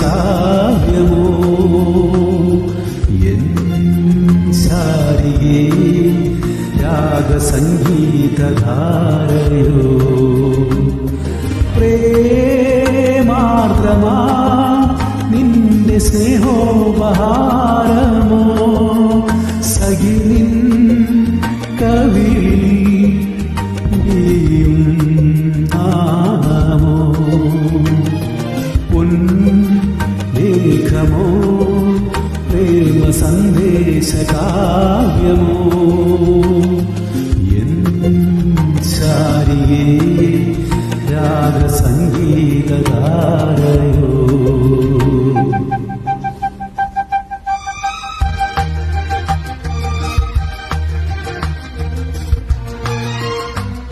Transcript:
കാവ്യമോ N ശാരികേ രാഗസംഗീതധാരയോ പ്രേമാർദ്രമാ നിന്റെ സ്നേഹോപഹാരമോ സഖിനിൻ കവി లేఖమో ప్రేమ సందేశ కావ్యమో. సారియే రాగ సంగీ